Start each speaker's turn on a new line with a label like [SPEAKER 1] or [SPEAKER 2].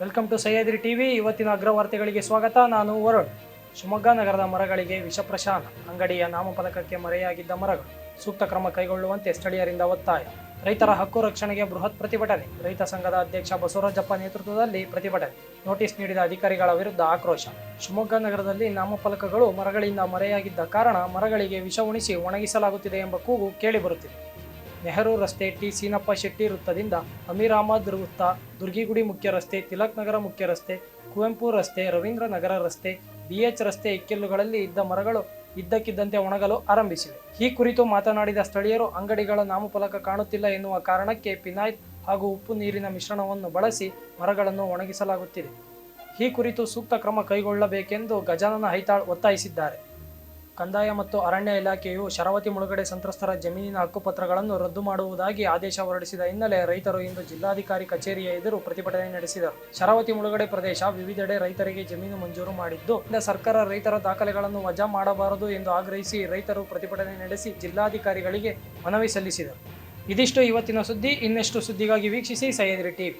[SPEAKER 1] Welcome to Sahyadri TV ಇವತ್ತಿನ ಅಗ್ರವಾರ್ತೆಗಳಿಗೆ ಸ್ವಾಗತ. ನಾನು ವರುಣ್. ಶಿವಮೊಗ್ಗ ನಗರದ ಮರಗಳಿಗೆ ವಿಷಪ್ರಶಾನ. ಅಂಗಡಿಯ ನಾಮಫಲಕಕ್ಕೆ ಮರೆಯಾಗಿದ್ದ ಮರಗಳು ಸೂಕ್ತ ಕ್ರಮ ಕೈಗೊಳ್ಳುವಂತೆ ಸ್ಥಳೀಯರಿಂದ ಒತ್ತಾಯ. ರೈತರ ಹಕ್ಕು ರಕ್ಷಣೆಗೆ ಬೃಹತ್ ಪ್ರತಿಭಟನೆ. ರೈತ ಸಂಘದ ಅಧ್ಯಕ್ಷ ಬಸವರಾಜಪ್ಪ ನೇತೃತ್ವದಲ್ಲಿ ಪ್ರತಿಭಟನೆ. ನೋಟಿಸ್ ನೀಡಿದ ಅಧಿಕಾರಿಗಳ ವಿರುದ್ಧ ಆಕ್ರೋಶ. ಶಿವಮೊಗ್ಗ ನಗರದಲ್ಲಿ ನಾಮಫಲಕಗಳು ಮರಗಳಿಂದ ಮರೆಯಾಗಿದ್ದ ಕಾರಣ ಮರಗಳಿಗೆ ವಿಷ ಉಣಿಸಿ ಒಣಗಿಸಲಾಗುತ್ತಿದೆ ಎಂಬ ಕೂಗು ಕೇಳಿಬರುತ್ತಿದೆ ನೆಹರು ರಸ್ತೆ ಟಿ ಸೀನಪ್ಪ ಶೆಟ್ಟಿ ವೃತ್ತದಿಂದ ಅಮೀರ್ ಅಹಮದ್ ವೃತ್ತ, ದುರ್ಗಿಗುಡಿ ಮುಖ್ಯ ರಸ್ತೆ, ತಿಲಕ್ ನಗರ ಮುಖ್ಯ ರಸ್ತೆ, ಕುವೆಂಪು ರಸ್ತೆ, ರವೀಂದ್ರ ನಗರ ರಸ್ತೆ ಬಿಎಚ್ ರಸ್ತೆ ಇಕ್ಕೆಲ್ಲುಗಳಲ್ಲಿ ಇದ್ದ ಮರಗಳು ಇದ್ದಕ್ಕಿದ್ದಂತೆ ಒಣಗಲು ಆರಂಭಿಸಿವೆ. ಈ ಕುರಿತು ಮಾತನಾಡಿದ ಸ್ಥಳೀಯರು, ಅಂಗಡಿಗಳ ನಾಮಫಲಕ ಕಾಣುತ್ತಿಲ್ಲ ಎನ್ನುವ ಕಾರಣಕ್ಕೆ ಪಿನಾಯ್ತ್ ಹಾಗೂ ಉಪ್ಪು ನೀರಿನ ಮಿಶ್ರಣವನ್ನು ಬಳಸಿ ಮರಗಳನ್ನು ಒಣಗಿಸಲಾಗುತ್ತಿದೆ. ಈ ಕುರಿತು ಸೂಕ್ತ ಕ್ರಮ ಕೈಗೊಳ್ಳಬೇಕೆಂದು ಗಜಾನನ ಹೈತಾಳ್ ಒತ್ತಾಯಿಸಿದ್ದಾರೆ. ಕಂದಾಯ ಮತ್ತು ಅರಣ್ಯ ಇಲಾಖೆಯು ಶರಾವತಿ ಮುಳುಗಡೆ ಸಂತ್ರಸ್ತರ ಜಮೀನಿನ ಹಕ್ಕುಪತ್ರಗಳನ್ನು ರದ್ದು ಮಾಡುವುದಾಗಿ ಆದೇಶ ಹೊರಡಿಸಿದ ಹಿನ್ನೆಲೆ ರೈತರು ಇಂದು ಜಿಲ್ಲಾಧಿಕಾರಿ ಕಚೇರಿಯ ಎದುರು ಪ್ರತಿಭಟನೆ ನಡೆಸಿದರು. ಶರಾವತಿ ಮುಳುಗಡೆ ಪ್ರದೇಶ ವಿವಿಧೆಡೆ ರೈತರಿಗೆ ಜಮೀನು ಮಂಜೂರು ಮಾಡಿದ್ದು ಸರ್ಕಾರ ರೈತರ ದಾಖಲೆಗಳನ್ನು ವಜಾ ಮಾಡಬಾರದು ಎಂದು ಆಗ್ರಹಿಸಿ ರೈತರು ಪ್ರತಿಭಟನೆ ನಡೆಸಿ ಜಿಲ್ಲಾಧಿಕಾರಿಗಳಿಗೆ ಮನವಿ ಸಲ್ಲಿಸಿದರು. ಇದಿಷ್ಟು ಇವತ್ತಿನ ಸುದ್ದಿ. ಇನ್ನಷ್ಟು ಸುದ್ದಿಗಾಗಿ ವೀಕ್ಷಿಸಿ ಸಹ್ಯಾದ್ರಿ ಟಿವಿ.